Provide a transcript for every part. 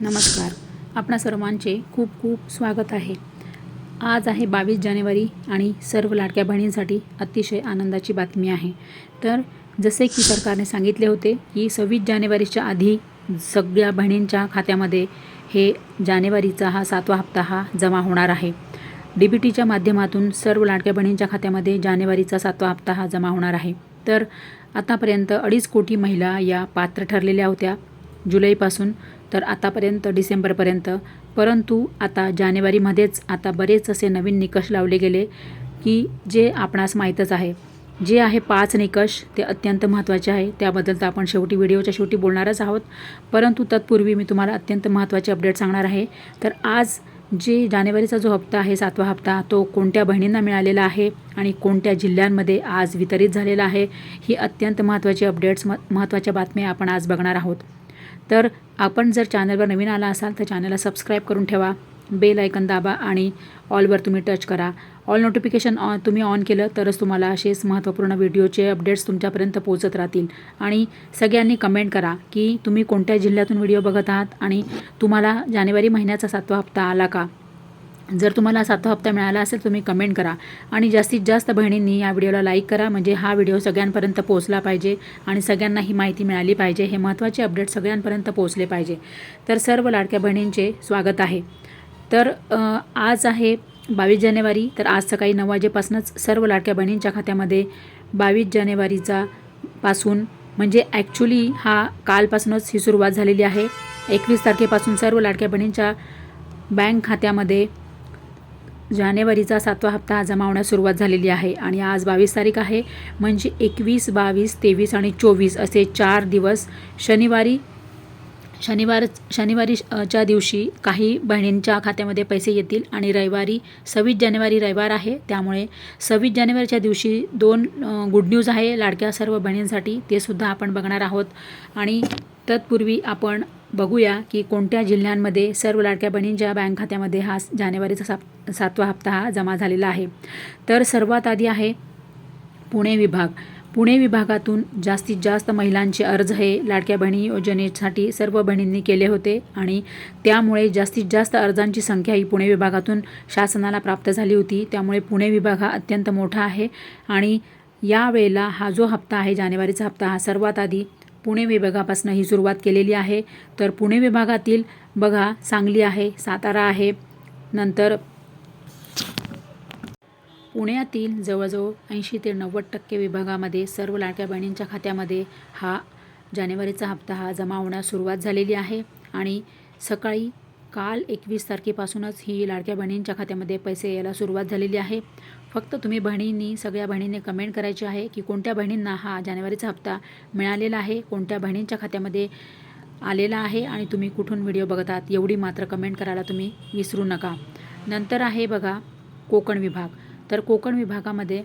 नमस्कार. आपणा सर्वांचे खूप खूप स्वागत आहे. आज आहे बावीस जानेवारी आणि सर्व लाडक्या बहिणींसाठी अतिशय आनंदाची बातमी आहे. तर जसे की सरकारने सांगितले होते की सव्वीस जानेवारीच्या आधी सगळ्या बहिणींच्या खात्यामध्ये हे जानेवारीचा हा सातवा हप्ता हा जमा होणार आहे. डी बी टीच्या माध्यमातून सर्व लाडक्या बहिणींच्या खात्यामध्ये जानेवारीचा सातवा हप्ता हा जमा होणार आहे. तर आतापर्यंत अडीच कोटी महिला या पात्र ठरलेल्या होत्या. जुलैपासून तर आतापर्यंत डिसेंबरपर्यंत. परंतु आता जानेवारीमध्येच आता बरेच असे नवीन निकष लावले गेले की जे आपणास माहीतच आहे. जे आहे पाच निकष ते अत्यंत महत्त्वाचे आहे. त्याबद्दल तर आपण शेवटी व्हिडिओच्या शेवटी बोलणारच आहोत. परंतु तत्पूर्वी मी तुम्हाला अत्यंत महत्त्वाचे अपडेट सांगणार आहे. तर आज जे जानेवारीचा जो हप्ता आहे सातवा हप्ता तो कोणत्या बहिणींना मिळालेला आहे आणि कोणत्या जिल्ह्यांमध्ये आज वितरित झालेला आहे ही अत्यंत महत्त्वाची अपडेट्स म महत्त्वाच्या बातम्या आपण आज बघणार आहोत. तर आपण जर चॅनलवर नवीन आला असाल तर चॅनलला सबस्क्राईब करून ठेवा बेल आयकन दाबा आणि ऑलवर तुम्ही टच करा. ऑल नोटिफिकेशन ऑन तुम्ही ऑन केलं तरच तुम्हाला असेच महत्त्वपूर्ण व्हिडिओचे अपडेट्स तुमच्यापर्यंत पोहोचत राहतील. आणि सगळ्यांनी कमेंट करा की तुम्ही कोणत्या जिल्ह्यातून व्हिडिओ बघत आहात आणि तुम्हाला जानेवारी महिन्याचा सातवा हप्ता आला का? जर तुम्हाला सातवा हप्ता मिळाला असेल तुम्ही कमेंट करा. आणि जास्तीत जास्त बहिणींनी या व्हिडिओला लाईक करा. म्हणजे हा व्हिडिओ सगळ्यांपर्यंत पोहोचला पाहिजे आणि सगळ्यांना ही माहिती मिळाली पाहिजे. हे महत्त्वाचे अपडेट सगळ्यांपर्यंत पोहोचले पाहिजे. तर सर्व लाडक्या बहिणींचे स्वागत आहे. तर आज आहे बावीस जानेवारी. तर आज सकाळी नऊ वाजेपासूनच सर्व लाडक्या बहिणींच्या खात्यामध्ये बावीस जानेवारीचा पासून म्हणजे ॲक्च्युली हा कालपासूनच ही सुरुवात झालेली आहे. एकवीस तारखेपासून सर्व लाडक्या बहिणींच्या बँक खात्यामध्ये जानेवारीचा सातवा हप्ता जमा होण्यास सुरुवात झालेली आहे आणि आज बावीस तारीख आहे. म्हणजे एकवीस बावीस तेवीस आणि चोवीस असे चार दिवस शनिवारी शनिवार शनिवारी च्या दिवशी काही बहिणींच्या खात्यामध्ये पैसे येतील आणि रविवारी सव्वीस जानेवारी रविवार आहे. त्यामुळे सव्वीस जानेवारीच्या दिवशी दोन गुड न्यूज आहे लाडक्या सर्व बहिणींसाठी. ते सुद्धा आपण बघणार आहोत. आणि तत्पूर्वी आपण बघूया की कोणत्या जिल्ह्यांमध्ये सर्व लाडक्या बहिणींच्या बँक खात्यामध्ये हा जानेवारीचा साप सातवा हप्ता हा जमा झालेला आहे. तर सर्वात आधी आहे पुणे विभाग. पुणे विभागातून जास्तीत जास्त महिलांचे अर्ज हे लाडक्या बहिणी योजनेसाठी सर्व बहिणींनी केले होते आणि त्यामुळे जास्तीत जास्त अर्जांची संख्या ही पुणे विभागातून शासनाला प्राप्त झाली होती. त्यामुळे पुणे विभाग हा अत्यंत मोठा आहे आणि यावेळेला हा जो हप्ता आहे जानेवारीचा हप्ता हा सर्वात आधी पुणे विभागापासून ही सुरुवात केलेली आहे. तर पुणे विभागातील बघा सांगली आहे सातारा आहे. नंतर पुण्यातील जवळजवळ ऐंशी ते नव्वद टक्के विभागामध्ये सर्व लाडक्या बहिणींच्या खात्यामध्ये हा जानेवारीचा हप्ता हा जमा होण्यास सुरुवात झालेली आहे. आणि सकाळी काल एकवीस तारखेपासूनच ही लाडक्या बहिणींच्या खात्यामध्ये पैसे यायला सुरुवात झालेली आहे. फक्त तुम्ही बहिणींनी सगळ्या बहिणींनी कमेंट करायची आहे की कोणत्या बहिणींना हा जानेवारीचा हप्ता मिळालेला आहे कोणत्या बहिणींच्या खात्यामध्ये आलेला आहे आणि तुम्ही कुठून व्हिडिओ बघतात एवढी मात्र कमेंट करायला तुम्ही विसरू नका. नंतर आहे बघा कोकण विभाग. तर कोकण विभागामध्ये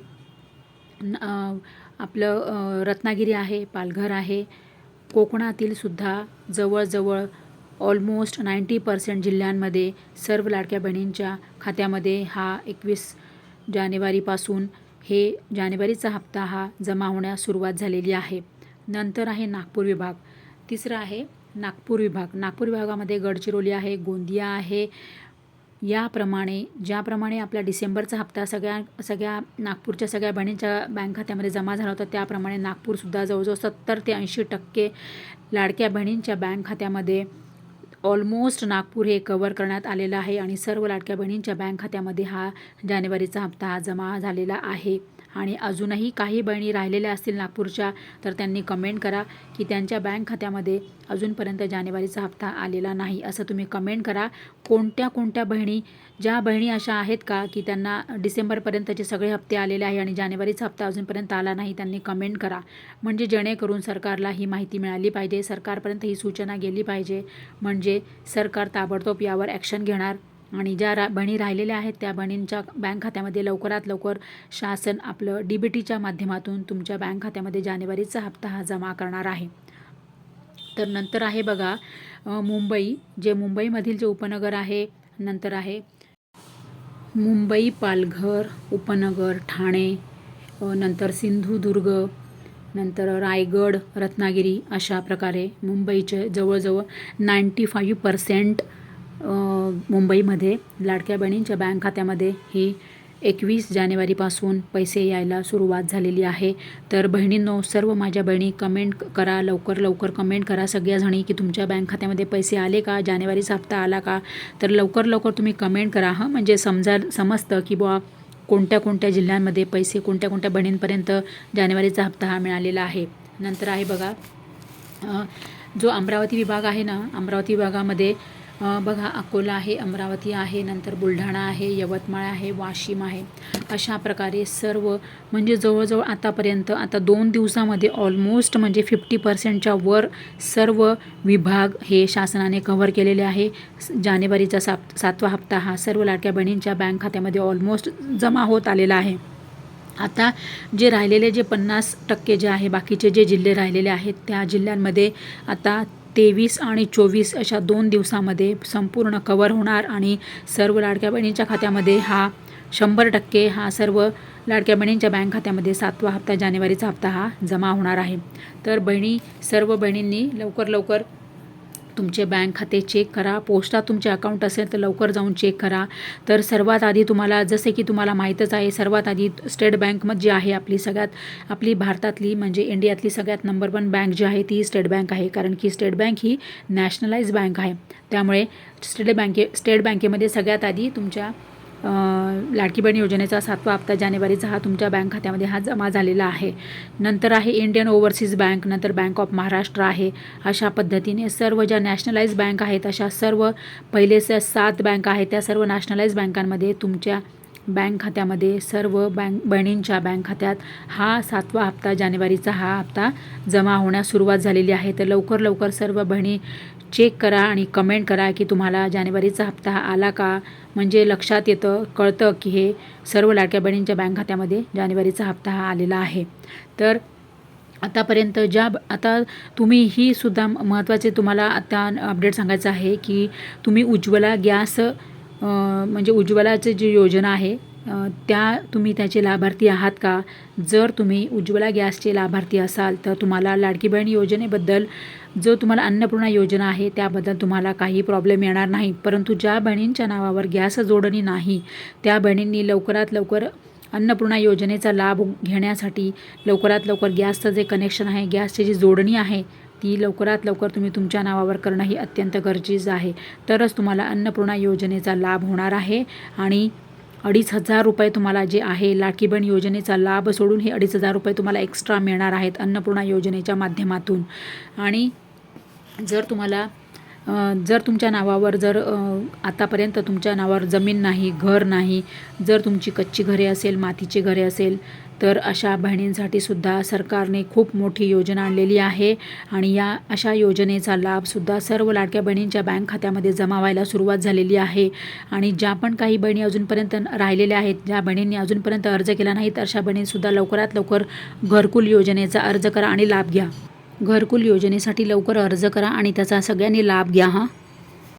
न- आपलं रत्नागिरी आहे पालघर आहे. कोकणातील सुद्धा जवळजवळ ऑलमोस्ट नाईंटी पर्सेंट जिल्ह्यांमध्ये सर्व लाडक्या बहिणींच्या खात्यामध्ये हा एकवीस जानेवारीपासून हे जानेवारीचा हप्ता हा जमा होण्यास सुरुवात झालेली आहे. नंतर आहे नागपूर विभाग. तिसरं आहे नागपूर विभाग. नागपूर विभागामध्ये गडचिरोली आहे गोंदिया आहे. याप्रमाणे ज्याप्रमाणे आपला डिसेंबरचा हप्ता सगळ्या सगळ्या नागपूरच्या सगळ्या बहिणींच्या बँक खात्यामध्ये जमा झाला होता त्याप्रमाणे नागपूरसुद्धा जवळजवळ सत्तर ते ऐंशी टक्के लाडक्या बहिणींच्या बँक खात्यामध्ये ऑलमोस्ट नागपूर हे कवर करण्यात आलेलं आहे आणि सर्व लाडक्या बहिणींच्या बँक खात्यामध्ये हा जानेवारीचा हप्ता हा जमा झालेला आहे. आणि अजूनही काही बहिणी राहिलेल्या असतील नागपूरच्या तर त्यांनी कमेंट करा की त्यांच्या बँक खात्यामध्ये अजूनपर्यंत जानेवारीचा हप्ता आलेला नाही. असं तुम्ही कमेंट करा. कोणत्या कोणत्या बहिणी ज्या बहिणी अशा आहेत का की त्यांना डिसेंबरपर्यंतचे सगळे हप्ते आलेले आहे आणि जानेवारीचा हप्ता अजूनपर्यंत आला नाही त्यांनी कमेंट करा. म्हणजे जेणेकरून सरकारला ही माहिती मिळाली पाहिजे सरकारपर्यंत ही सूचना गेली पाहिजे. म्हणजे सरकार ताबडतोब यावर ॲक्शन घेणार. आणि ज्या रा बहिणी राहिलेल्या आहेत त्या बहिणींच्या बँक खात्यामध्ये लवकरात लवकर शासन आपलं डी बी टीच्या माध्यमातून तुमच्या बँक खात्यामध्ये जानेवारीचा हप्ता हा जमा करणार आहे. तर नंतर आहे बघा मुंबई जे मुंबईमधील जे उपनगर आहे नंतर आहे मुंबई पालघर उपनगर ठाणे नंतर सिंधुदुर्ग नंतर रायगड रत्नागिरी अशा प्रकारे मुंबईचे जवळजवळ नाईंटी फाईव्ह पर्सेंट मुंबईमध्ये लाडक्या बहिणींच्या बँक खात्यामध्ये ही एकवीस जानेवारीपासून पैसे यायला सुरुवात झालेली आहे. तर बहिणींनो सर्व माझ्या बहिणी कमेंट करा लवकर लवकर कमेंट करा सगळ्याजणी की तुमच्या बँक खात्यामध्ये पैसे आले का जानेवारीचा हप्ता आला का? तर लवकर लवकर तुम्ही कमेंट करा हां. म्हणजे समजा समजतं की बुवा कोणत्या कोणत्या जिल्ह्यांमध्ये पैसे कोणत्या कोणत्या बहिणींपर्यंत जानेवारीचा हप्ता हा मिळालेला आहे. नंतर आहे बघा जो अमरावती विभाग आहे ना अमरावती विभागामध्ये बघा अकोला आहे अमरावती आहे नंतर बुलढाणा आहे यवतमाळ आहे वाशिम आहे. अशा प्रकारे सर्व म्हणजे जवळजवळ आतापर्यंत आता दोन दिवसामध्ये ऑलमोस्ट म्हणजे फिफ्टी पर्सेंटच्या वर सर्व विभाग हे शासनाने कव्हर केलेले आहे. जानेवारीचा सात सातवा हप्ता हा सर्व लाडक्या बहिणींच्या बँक खात्यामध्ये ऑलमोस्ट जमा होत आलेला आहे. आता जे राहिलेले जे पन्नास टक्के जे आहे बाकीचे जे जिल्हे राहिलेले आहेत त्या जिल्ह्यांमध्ये आता तेवीस आणि चोवीस अशा दोन दिवसामध्ये संपूर्ण कवर होणार आणि सर्व लाडक्या बहिणींच्या खात्यामध्ये हा शंभर टक्के हा सर्व लाडक्या बहिणींच्या बँक खात्यामध्ये सातवा हप्ता जानेवारीचा हप्ता हा जमा होणार आहे. तर बहिणी सर्व बहिणींनी लवकर लवकर तुमचे बँक खाते चेक करा. पोस्टात तुमचे अकाउंट असेल तर लवकर जाऊन चेक करा. तर सर्वात आधी तुम्हाला जसे की तुम्हाला माहीतच आहे सर्वात आधी स्टेट बँकमध्ये जी आहे आपली सगळ्यात आपली भारतातली म्हणजे इंडियातली सगळ्यात नंबर वन बँक जी आहे ती स्टेट बँक आहे. कारण की स्टेट बँक ही नॅशनलाइज बँक आहे. त्यामुळे स्टेट बँके स्टेट बँकेमध्ये सगळ्यात आधी तुमच्या लाडकी बहीण योजनेचा सातवा हप्ता जानेवारीचा हा तुमच्या बँक खात्यामध्ये हा जमा झालेला आहे. नंतर आहे इंडियन ओव्हरसीज बँक नंतर बँक ऑफ महाराष्ट्र आहे. अशा पद्धतीने सर्व ज्या नॅशनलाइज बँक आहेत अशा सर्व पहिलेच्या सात बँक आहेत त्या सर्व नॅशनलाइज बँकांमध्ये तुमच्या बँक खात्यामध्ये सर्व बँक बहिणींच्या बँक खात्यात हा सातवा हप्ता जानेवारीचा हा हप्ता जमा होण्यास सुरुवात झालेली आहे. तर लवकर लवकर सर्व बहिणी चेक करा आणि कमेंट करा की तुम्हाला जानेवारीचा हप्ता आला का? म्हणजे लक्षात येतं कळतं की हे सर्व लाडक्या बहिणींच्या बँक खात्यामध्ये जानेवारीचा हप्ता हा आलेला आहे. तर आतापर्यंत ज्या आता तुम्ही ही सुद्धा महत्त्वाचे तुम्हाला आता अपडेट सांगायचं आहे की तुम्ही उज्ज्वला गॅस म्हणजे उज्ज्वलाचं जी योजना आहे त्या तुम्ही त्याचे लाभार्थी आहात का? जर तुम्ही उज्ज्वला गॅसचे लाभार्थी असाल तर तुम्हाला लाडकी बहीण योजनेबद्दल जो तुम्हाला अन्नपूर्णा योजना आहे त्याबद्दल तुम्हाला काही प्रॉब्लेम येणार नाही. परंतु ज्या बहिणींच्या नावावर गॅस जोडणी नाही त्या बहिणींनी लवकरात लवकर अन्नपूर्णा योजनेचा लाभ घेण्यासाठी लवकरात लवकर गॅसचं जे कनेक्शन आहे गॅसची जी जोडणी आहे ती लवकरात लवकर तुम्ही तुमच्या नावावर करणं ही अत्यंत गरजेचं आहे. तरच तुम्हाला अन्नपूर्णा योजनेचा लाभ होणार आहे आणि अडीच हजार रुपये तुम्हाला जे आहे लाडकी बहीण योजनेचा लाभ सोडून हे अडीच हजार रुपये तुम्हाला एक्स्ट्रा मिळणार आहेत अन्नपूर्णा योजनेच्या माध्यमातून. आणि जर तुम्हाला जर तुमच्या नावावर जर आतापर्यंत तुमच्या नावावर जमीन नाही घर नाही जर तुमची कच्ची घरे असेल मातीची घरे असेल तर अशा बहिणींसाठी सुद्धा सरकारने खूप मोठी योजना आणलेली आहे. आणि या अशा योजनेचा लाभसुद्धा सर्व लाडक्या बहिणींच्या बँक खात्यामध्ये जमा व्हायला सुरुवात झालेली आहे. आणि ज्या पण काही बहिणी अजूनपर्यंत राहिलेल्या आहेत ज्या बहिणींनी अजूनपर्यंत अर्ज केला नाही तर अशा बहिणींसुद्धा लवकरात लवकर घरकुल योजनेचा अर्ज करा आणि लाभ घ्या. घरकुल योजनेसाठी लवकर अर्ज करा आणि त्याचा सगळ्यांनी लाभ घ्या हां.